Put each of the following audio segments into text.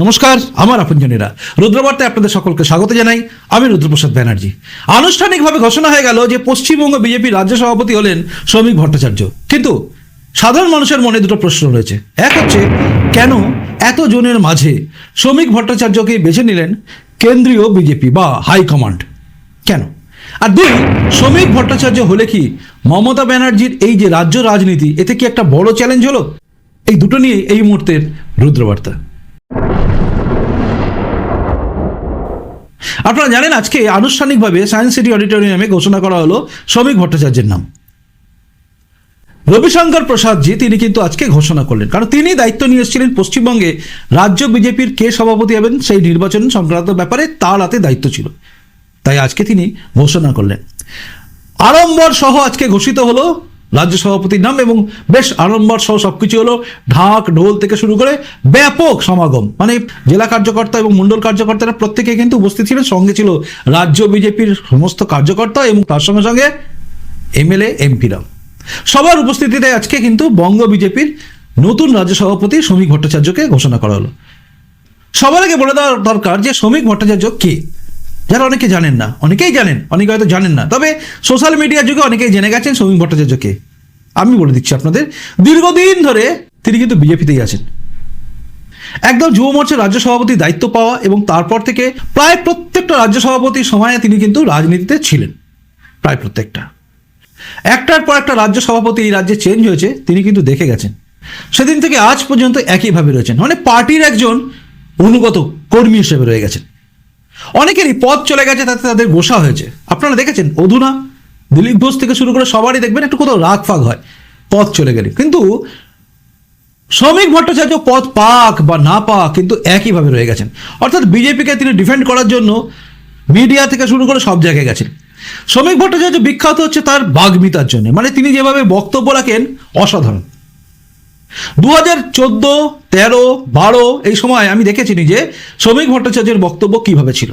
নমস্কার, আমার আপনজনেরা। রুদ্রবার্তায় আপনাদের সকলকে স্বাগত জানাই। আমি রুদ্রপ্রসাদ ব্যানার্জি। আনুষ্ঠানিকভাবে ঘোষণা হয়ে গেল যে পশ্চিমবঙ্গ বিজেপির রাজ্য সভাপতি হলেন শ্রমিক ভট্টাচার্য। কিন্তু সাধারণ মানুষের মনে দুটো প্রশ্ন রয়েছে। এক হচ্ছে, কেন এত জনের মাঝে শ্রমিক ভট্টাচার্যকে বেছে নিলেন কেন্দ্রীয় বিজেপি বা হাইকমান্ড কেন? আর দুই, শ্রমিক ভট্টাচার্য হলে কি মমতা ব্যানার্জির এই যে রাজ্য রাজনীতি, এতে কি একটা বড় চ্যালেঞ্জ হলো? এই দুটো নিয়ে এই মুহূর্তের রুদ্রবার্তা। আপনারা জানেন আজকে আনুষ্ঠানিকভাবে সায়েন্স সিটি অডিটোরিয়ামে ঘোষণা করা হলো শ্রমিক ভট্টাচার্যের নাম। রবিশঙ্কর প্রসাদজি তিনি কিন্তু আজকে ঘোষণা করলেন। কারণ তিনি দায়িত্ব নিয়ে এসেছিলেন পশ্চিমবঙ্গে। রাজ্য বিজেপির কে সভাপতি হবেন সেই নির্বাচন সংক্রান্ত ব্যাপারে তার হাতে দায়িত্ব ছিল। তাই আজকে তিনি ঘোষণা করলেন। আড়ম্বর সহ আজকে ঘোষিত হলো রাজ্য সভাপতির নাম এবং বেশ আড়ম্বর সহ সবকিছু হলো ঢাক, ঢোল থেকে শুরু করে ব্যাপক সমাগম। মানে জেলা কার্যকর্তা এবং মণ্ডল কার্যকর্তারা প্রত্যেকে কিন্তু উপস্থিত ছিলেন, সঙ্গে ছিল রাজ্য বিজেপির সমস্ত কার্যকর্তা এবং তার সঙ্গে সঙ্গে এমএলএ, এমপিরাও। সবার উপস্থিতিতে আজকে কিন্তু বঙ্গ বিজেপির নতুন রাজ্য সভাপতি শ্রমিক ভট্টাচার্যকে ঘোষণা করা হলো। সবার আগে বলে দেওয়া দরকার যে শ্রমিক ভট্টাচার্য কে? যারা অনেকে জানেন না, অনেকেই জানেন, অনেকে হয়তো জানেন না, তবে সোশ্যাল মিডিয়ার যুগে অনেকেই জেনে গেছেন শ্রমিক ভট্টাচার্য কে। আমি বলে দিচ্ছি আপনাদের, দীর্ঘদিন ধরে তিনি কিন্তু বিজেপিতেই আছেন। একদম যুব মোর্চার রাজ্য সভাপতির দায়িত্ব পাওয়া এবং তারপর থেকে প্রায় প্রত্যেকটা রাজ্য সভাপতির সময়ে তিনি কিন্তু রাজনীতিতে ছিলেন, প্রায় প্রত্যেকটা। একটার পর একটা রাজ্য সভাপতি এই রাজ্যে চেঞ্জ হয়েছে, তিনি কিন্তু দেখে গেছেন। সেদিন থেকে আজ পর্যন্ত একইভাবে রয়েছেন। মানে পার্টির একজন অনুগত কর্মী হিসেবে রয়ে গেছেন। অনেকেরই পথ চলে গেছে, তাতে তাদের গোসা হয়েছে। আপনারা দেখেছেন, অধুনা দিলীপ ঘোষ থেকে শুরু করে সবারই দেখবেন একটু কোথাও রাগ ফাগ হয়, পথ চলে গেলে। কিন্তু শ্রমিক ভট্টাচার্য পথ পাক বা না পাক কিন্তু একইভাবে রয়ে গেছেন। অর্থাৎ বিজেপিকে তিনি ডিফেন্ড করার জন্য মিডিয়া থেকে শুরু করে সব জায়গায় গেছেন। শ্রমিক ভট্টাচার্য বিখ্যাত হচ্ছে তার বাগ্মিতার জন্য। মানে তিনি যেভাবে বক্তব্য রাখেন অসাধারণ। দু হাজার চোদ্দ, তেরো, বারো এই সময় আমি দেখেছি নিজে শ্রমিক ভট্টাচার্যের বক্তব্য কীভাবে ছিল।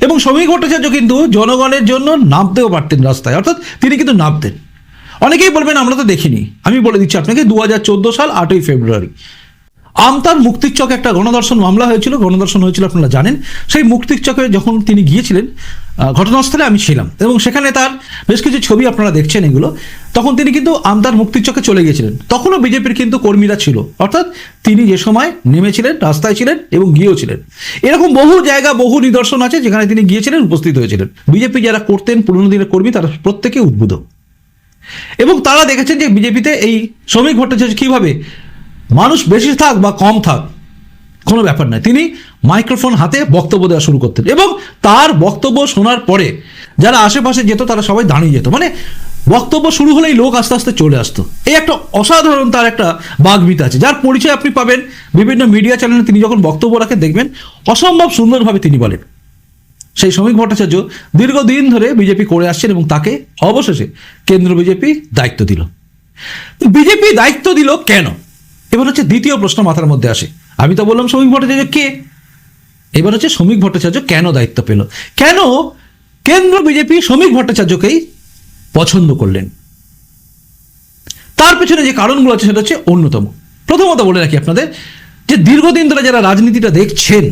এবং শ্রমিক ভট্টাচার্য কিন্তু জনগণের জন্য নামতেও পারতেন রাস্তায়। অর্থাৎ তিনি কিন্তু নামতেন। অনেকেই বলবেন, আমরা তো দেখিনি। আমি বলে দিচ্ছি আপনাকে দু হাজার চোদ্দ সাল আটই ফেব্রুয়ারি। আমতার মুক্তির চক একটা গণদর্শন মামলা হয়েছিল। গণদর্শন হয়েছিল আপনারা জানেন। সেই মুক্তির চকে যখন তিনি গিয়েছিলেন ঘটনাস্থলে আমি ছিলাম এবং সেখানে তার বেশ কিছু ছবি আপনারা দেখছেন এগুলো। তখন তিনি কিন্তু আমতার মুক্তির চকে চলে গিয়েছিলেন। তখনও বিজেপির কিন্তু কর্মীরা ছিল। অর্থাৎ তিনি যে সময় নেমেছিলেন, রাস্তায় ছিলেন এবং গিয়েও ছিলেন। এরকম বহু জায়গা, বহু নিদর্শন আছে যেখানে তিনি গিয়েছিলেন, উপস্থিত হয়েছিলেন। বিজেপি যারা করতেন, পুরনো দিনের কর্মী, তারা প্রত্যেকে উদ্বুদ্ধ। এবং তারা দেখেছেন যে বিজেপিতে এই শ্রমিক ভট্টাচার্য কীভাবে মানুষ বেশি থাক বা কম থাক, কোনো ব্যাপার নয়। তিনি মাইক্রোফোন হাতে বক্তব্য দেওয়া শুরু করতেন এবং তার বক্তব্য শোনার পরে যারা আশেপাশে যেত, তারা সবাই দাঁড়িয়ে যেত। মানে বক্তব্য শুরু হলেই লোক আস্তে আস্তে চলে আসতো। এই একটা অসাধারণ তার একটা বাগমিতা আছে। যার পরিচয় আপনি পাবেন বিভিন্ন মিডিয়া চ্যানেলে তিনি যখন বক্তব্য রাখেন দেখবেন অসম্ভব সুন্দরভাবে তিনি বলেন। সেই শ্রমিক ভট্টাচার্য দীর্ঘদিন ধরে বিজেপি করে আসছেন এবং তাকে অবশেষে কেন্দ্র বিজেপি দায়িত্ব দিল। বিজেপি দায়িত্ব দিল কেন? এবার হচ্ছে দ্বিতীয় প্রশ্ন মাথার মধ্যে আসে। আমি তো বললাম শ্রমিক ভট্টাচার্য কে? এবার হচ্ছে শ্রমিক ভট্টাচার্য কেন দায়িত্ব পেল? কেন কেন্দ্র বিজেপি শ্রমিক ভট্টাচার্যকেই পছন্দ করলেন? তার পেছনে যে কারণগুলো আছে সেটা হচ্ছে অন্যতম। প্রথমত বলে রাখি আপনাদের যে দীর্ঘদিন ধরে যারা রাজনীতিটা দেখছেন,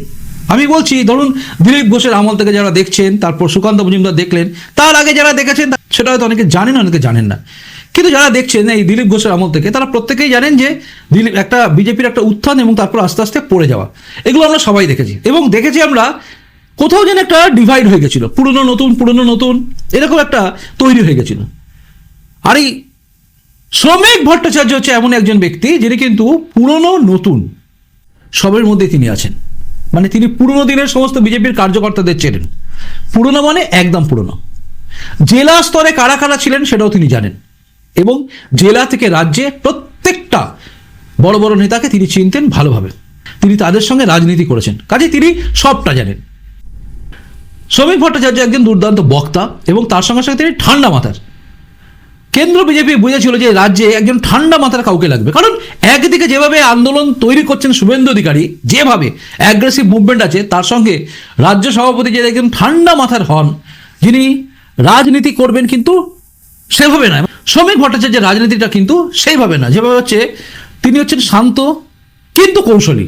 আমি বলছি, ধরুন দিলীপ ঘোষের আমল থেকে যারা দেখছেন, তারপর সুকান্ত মজুমদার দেখলেন, তার আগে যারা দেখেছেন, সেটা হয়তো অনেকে জানেন অনেকে জানেন না। কিন্তু যারা দেখছেন এই দিলীপ ঘোষের আমল থেকে, তারা প্রত্যেকেই জানেন যে দিলীপ একটা বিজেপির একটা উত্থান এবং তারপর আস্তে আস্তে পড়ে যাওয়া। এগুলো আমরা সবাই দেখেছি। এবং দেখেছি আমরা কোথাও যেন একটা ডিভাইড হয়ে গেছিল। পুরনো নতুন পুরনো নতুন, এরকম একটা তৈরি হয়ে গেছিল। আর এই শ্রমিক ভট্টাচার্য হচ্ছে এমন একজন ব্যক্তি, যিনি কিন্তু পুরনো নতুন। সবের মধ্যে তিনি আছেন। মানে তিনি পুরনো দিনের সমস্ত বিজেপির কার্যকর্তাদের চেনেন। পুরনো মানে একদম পুরনো। জেলা স্তরে কারা কারা ছিলেন সেটাও তিনি জানেন। এবং জেলা থেকে রাজ্যে প্রত্যেকটা বড় বড় নেতাকে তিনি চিনতেন ভালোভাবে। তিনি তাদের সঙ্গে রাজনীতি করেছেন। কাজে তিনি সবটা জানেন। শ্রমিক ভট্টাচার্য একজন দুর্দান্ত বক্তা এবং তার সঙ্গে সঙ্গে তিনি ঠান্ডা মাথার। কেন্দ্র বিজেপি বুঝেছিল যে রাজ্যে একজন ঠান্ডা মাথার কাউকে লাগবে। কারণ একদিকে যেভাবে আন্দোলন তৈরি করছেন শুভেন্দু অধিকারী, যেভাবে অ্যাগ্রেসিভ মুভমেন্ট আছে, তার সঙ্গে রাজ্য সভাপতি যে একজন ঠান্ডা মাথার হন, যিনি রাজনীতি করবেন কিন্তু সেভাবে নয়। শ্রমিক ভট্টাচার্যের রাজনীতিটা কিন্তু সেইভাবে না। যেভাবে হচ্ছে, তিনি হচ্ছেন শান্ত, কিন্তু কৌশলী।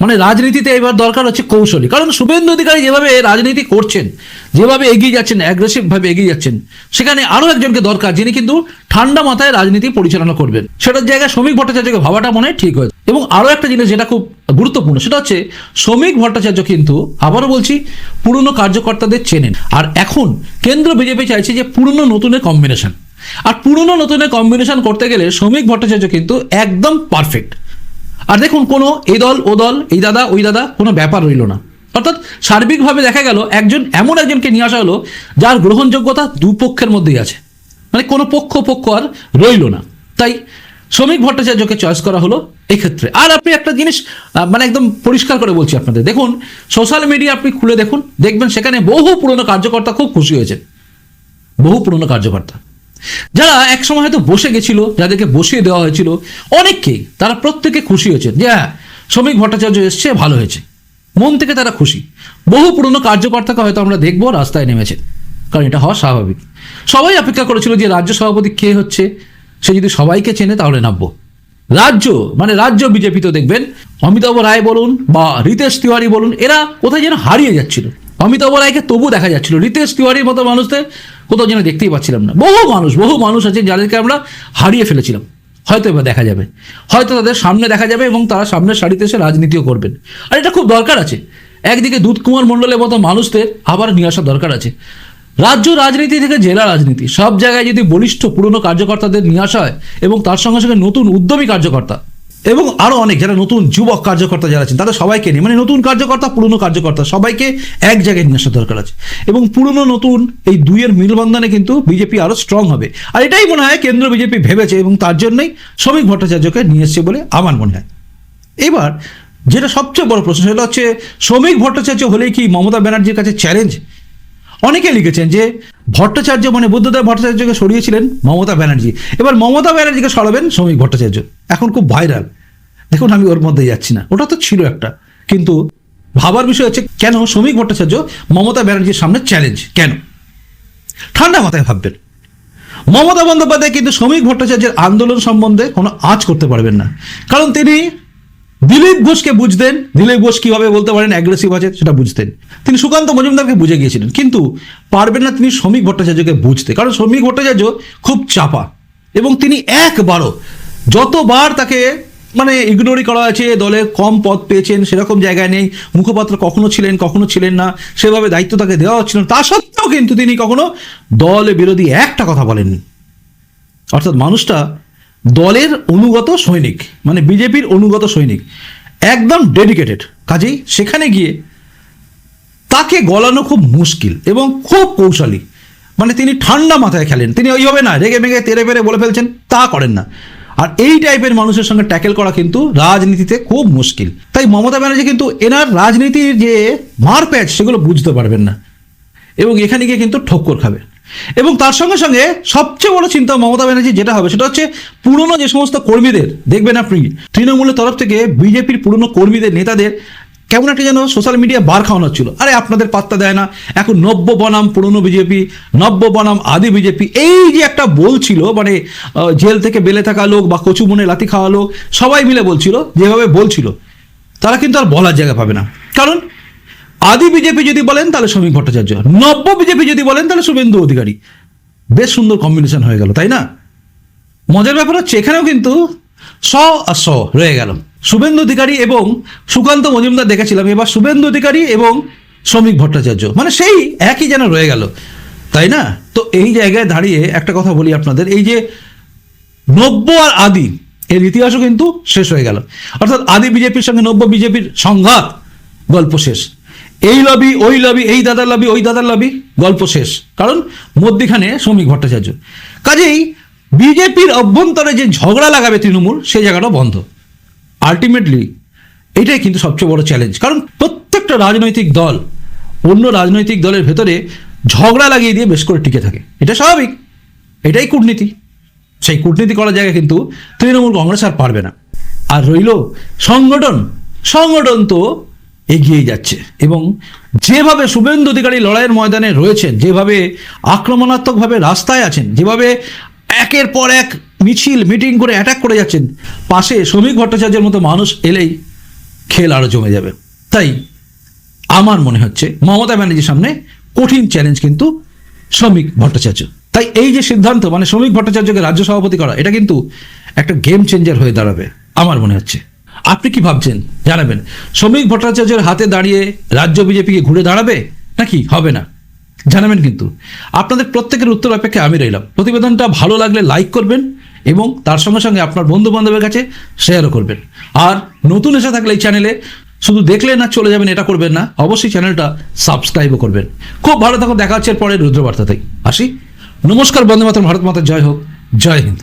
মানে রাজনীতিতে এবার দরকার হচ্ছে কৌশলী। কারণ শুভেন্দু অধিকারী যেভাবে রাজনীতি করছেন, যেভাবে এগিয়ে যাচ্ছেন অ্যাগ্রেসিভ ভাবে এগিয়ে যাচ্ছেন, সেখানে আরও একজনকে দরকার, যিনি কিন্তু ঠান্ডা মাথায় রাজনীতি পরিচালনা করবেন। সেটার জায়গায় শ্রমিক ভট্টাচার্যকে ভাবাটা মনে ঠিক হয়েছে। এবং আরও একটা জিনিস যেটা খুব গুরুত্বপূর্ণ, সেটা হচ্ছে শ্রমিক ভট্টাচার্য কিন্তু, আবারও বলছি, পুরনো কার্যকর্তাদের চেনেন। আর এখন কেন্দ্র বিজেপি চাইছে যে পুরনো নতুনের কম্বিনেশন আর পুরনো নতুনের কম্বিনেশন করতে গেলে শ্রমিক ভট্টাচার্য কিন্তু একদম পারফেক্ট আর দেখুন, কোনো এই দল, ও দল, এই দাদা, ওই দাদা, কোনো ব্যাপার রইল না। অর্থাৎ সার্বিকভাবে দেখা গেল, একজন, এমন একজনকে নিয়ে আসা হলো, যার গ্রহণযোগ্যতা দুপক্ষের মধ্যেই আছে। মানে কোনো পক্ষ পক্ষ আর রইল না। তাই শ্রমিক ভট্টাচার্যকে চয়েস করা হলো এক্ষেত্রে। আর আপনি একটা জিনিস মানে একদম পরিষ্কার করে বলছি আপনাদের। দেখুন সোশ্যাল মিডিয়া আপনি খুলে দেখুন, দেখবেন সেখানে বহু পুরনো কার্যকর্তা খুব খুশি হয়েছে বহু পুরনো কার্যকর্তা। যারা একসময় হয়তো বসে গেছিল, যাদেরকে বসিয়ে দেওয়া হয়েছিল, অনেককেই তারা প্রত্যেকে খুশি হয়েছে যে হ্যাঁ শ্রমিক ভট্টাচার্য এসছে, ভালো হয়েছে। মন থেকে তারা খুশি। বহু পুরনো কার্যকর্তাকে হয়তো আমরা দেখব, রাস্তায় নেমেছে। কারণ এটা হওয়া স্বাভাবিক। সবাই অপেক্ষা করেছিল যে রাজ্য সভাপতি কে হচ্ছে, সে যদি সবাইকে চেনে তাহলে নামবো। রাজ্য মানে রাজ্য বিজেপি তো দেখবেন, অমিতাভ রায় বলুন বা রিতেশ তিওয়ারি বলুন, এরা কোথায় যেন হারিয়ে যাচ্ছিল। অমিতাভ রায়কে তবু দেখা যাচ্ছিল। রিতেশ তিওয়ারির মতো মানুষদের কোথাও যেন দেখতেই পাচ্ছিলাম না। বহু মানুষ বহু মানুষ আছে যাদেরকে আমরা হারিয়ে ফেলেছিলাম। হয়তো এবার দেখা যাবে। হয়তো তাদের সামনে দেখা যাবে এবং তারা সামনের সারিতে এসে রাজনীতিও করবেন। আর এটা খুব দরকার আছে। একদিকে দুধ কুমার মণ্ডলের মতো মানুষদের আবার নিয়ে আসা দরকার আছে। রাজ্য রাজনীতি থেকে জেলা রাজনীতি, সব জায়গায় যদি বলিষ্ঠ পুরনো কার্যকর্তাদের নিয়ে আসা হয় এবং তার সঙ্গে সঙ্গে নতুন উদ্যমী কার্যকর্তা এবং আরও অনেক যারা নতুন যুবক কার্যকর্তা যারা আছেন, তাদের সবাইকে নিয়ে মানে নতুন কার্যকর্তা, পুরনো কার্যকর্তা, সবাইকে এক জায়গায় নিয়ে আসা দরকার আছে। এবং পুরনো, নতুন এই দুইয়ের মিলবন্ধনে কিন্তু বিজেপি আরও স্ট্রং হবে। আর এটাই মনে হয় কেন্দ্র বিজেপি ভেবেছে এবং তার জন্যই শ্রমিক ভট্টাচার্যকে নিয়ে এসছে বলে আমার মনে হয়। এবার যেটা সবচেয়ে বড় প্রশ্ন, সেটা হচ্ছে শ্রমিক ভট্টাচার্য হলেই কি মমতা ব্যানার্জির কাছে চ্যালেঞ্জ অনেকে লিখেছেন যে ভট্টাচার্য মানে বুদ্ধদেব ভট্টাচার্যকে সরিয়েছিলেন মমতা ব্যানার্জি। এবার মমতা ব্যানার্জিকে সরাবেন শ্রমিক ভট্টাচার্য। এখন খুব ভাইরাল দেখুন, আমি ওর মধ্যে যাচ্ছি না। ওটা তো ছিল একটা। কিন্তু ভাবার বিষয় হচ্ছে, কেন শ্রমিক ভট্টাচার্য মমতা ব্যানার্জির সামনে চ্যালেঞ্জ কেন? ঠান্ডা মাথায় ভাববেন। মমতা বন্দ্যোপাধ্যায় কিন্তু শ্রমিক ভট্টাচার্যের আন্দোলন সম্বন্ধে কোনো আজ করতে পারবেন না। কারণ তিনি দিলীপ ঘোষকে বুঝতেন। দিলীপ ঘোষ কীভাবে বলতে পারেন অ্যাগ্রেসিভ আছে, সেটা বুঝতেন। তিনি সুকান্ত মজুমদারকে বুঝে গিয়েছিলেন। কিন্তু পারবেন না তিনি শ্রমিক ভট্টাচার্যকে বুঝতে। কারণ শ্রমিক ভট্টাচার্য খুব চাপা। এবং তিনি একবারও যতবার তাকে মানে ইগনোরই করা আছে দলে কম পদ পেয়েছেন, সেরকম জায়গায় নেই, মুখপাত্র কখনো ছিলেন কখনো ছিলেন না, সেভাবে দায়িত্ব তাকে দেওয়া হচ্ছিল তা সত্ত্বেও কিন্তু তিনি কখনো দল বিরোধী একটা কথা বলেননি। অর্থাৎ মানুষটা দলের অনুগত সৈনিক মানে বিজেপির অনুগত সৈনিক, একদম ডেডিকেটেড কাজেই সেখানে গিয়ে তাকে গলানো খুব মুশকিল এবং খুব কৌশলী। মানে তিনি ঠান্ডা মাথায় খেলেন। তিনি ওইভাবে না রেগে মেগে তেরে পেরে বলে ফেলছেন, তা করেন না। আর এই টাইপের মানুষের সঙ্গে ট্যাকেল করা কিন্তু রাজনীতিতে খুব মুশকিল। তাই মমতা ব্যানার্জি কিন্তু এনার রাজনীতির যে মারপ্যাচ, সেগুলো বুঝতে পারবেন না। এবং এখানে গিয়ে কিন্তু ঠক্কর খাবে। এবং তার সঙ্গে সঙ্গে সবচেয়ে বড় চিন্তা মমতা ব্যানার্জি যেটা হবে, সেটা হচ্ছে পুরনো যে সমস্ত কর্মীদের, দেখবেন আপনি, তৃণমূলের তরফ থেকে বিজেপির পুরনো কর্মীদের, নেতাদের কেমন একটা যেন সোশ্যাল মিডিয়া বার খাওয়ানো হচ্ছিল। আরে আপনাদের পাত্তা দেয় না। এখন নব্য বনাম, পুরনো বিজেপি, নব্য বনাম, আদি বিজেপি, এই যে একটা বলছিল মানে জেল থেকে বেলে থাকা লোক বা কচু মনে লাথি খাওয়া লোক, সবাই মিলে বলছিল, যেভাবে বলছিল তারা কিন্তু আর বলার জায়গা পাবে না। কারণ, আদি বিজেপি যদি বলেন, তাহলে শ্রমিক ভট্টাচার্য, নব্য বিজেপি যদি বলেন, তাহলে শুভেন্দু অধিকারী। বেশ সুন্দর কম্বিনেশন হয়ে গেল, তাই না? মজার ব্যাপার হচ্ছে, এখানেও কিন্তু স আর স রয়ে গেল। শুভেন্দু অধিকারী এবং সুকান্ত মজুমদার দেখেছিলাম। এবার শুভেন্দু অধিকারী এবং শ্রমিক ভট্টাচার্য। মানে সেই একই যেন রয়ে গেল। তাই না? তো এই জায়গায় দাঁড়িয়ে একটা কথা বলি আপনাদের। এই যে নব্য আর আদি, এর ইতিহাসও কিন্তু শেষ হয়ে গেল। অর্থাৎ আদি বিজেপির সঙ্গে নব্য বিজেপির সংঘাত, গল্প শেষ। এই লবি, ওই লবি, এই দাদার লবি, ওই দাদার লবি, গল্প শেষ। কারণ মধ্যিখানে শ্রমিক ভট্টাচার্য। কাজেই বিজেপির অভ্যন্তরে যে ঝগড়া লাগাবে তৃণমূল, সেই জায়গাটা বন্ধ। আলটিমেটলি এটাই কিন্তু সবচেয়ে বড় চ্যালেঞ্জ কারণ প্রত্যেকটা রাজনৈতিক দল, অন্য রাজনৈতিক দলের ভেতরে ঝগড়া লাগিয়ে দিয়ে বেশ করে টিকে থাকে। এটা স্বাভাবিক। এটাই কূটনীতি। সেই কূটনীতি করার জায়গায় কিন্তু তৃণমূল কংগ্রেস আর পারবে না। আর রইল সংগঠন। সংগঠন তো এগিয়ে যাচ্ছে। এবং যেভাবে শুভেন্দু অধিকারী লড়াইয়ের ময়দানে রয়েছেন, যেভাবে আক্রমণাত্মকভাবে রাস্তায় আছেন, যেভাবে একের পর এক মিছিল মিটিং করে অ্যাটাক করে যাচ্ছেন। পাশে শ্রমিক ভট্টাচার্যের মতো মানুষ এলেই খেল আরও জমে যাবে। তাই আমার মনে হচ্ছে মমতা ব্যানার্জির সামনে কঠিন চ্যালেঞ্জ কিন্তু শ্রমিক ভট্টাচার্য। তাই এই যে সিদ্ধান্ত মানে শ্রমিক ভট্টাচার্যকে রাজ্য সভাপতি করা, এটা কিন্তু একটা গেম চেঞ্জার হয়ে দাঁড়াবে, আমার মনে হচ্ছে। আপনি কি ভাবছেন? জানাবেন। শ্রমিক ভট্টাচার্যের হাতে দাঁড়িয়ে রাজ্য বিজেপিকে ঘুরে দাঁড়াবে? নাকি হবে না? জানাবেন কিন্তু। আপনাদের প্রত্যেকের উত্তর অপেক্ষায় আমি রইলাম। প্রতিবেদনটা ভালো লাগলে লাইক করবেন এবং তার সঙ্গে সঙ্গে আপনার বন্ধু বান্ধবের কাছে শেয়ারও করবেন। আর নতুন এসে থাকলে এই চ্যানেলে শুধু দেখলে না চলে যাবেন, এটা করবেন না, অবশ্যই চ্যানেলটা সাবস্ক্রাইবও করবেন। খুব ভালো থাকুন, দেখা হচ্ছে পরে রুদ্রবার্তাতেই। আসি। নমস্কার, বন্দে মাতরম, ভারত মাতা, জয় হোক, জয় হিন্দ।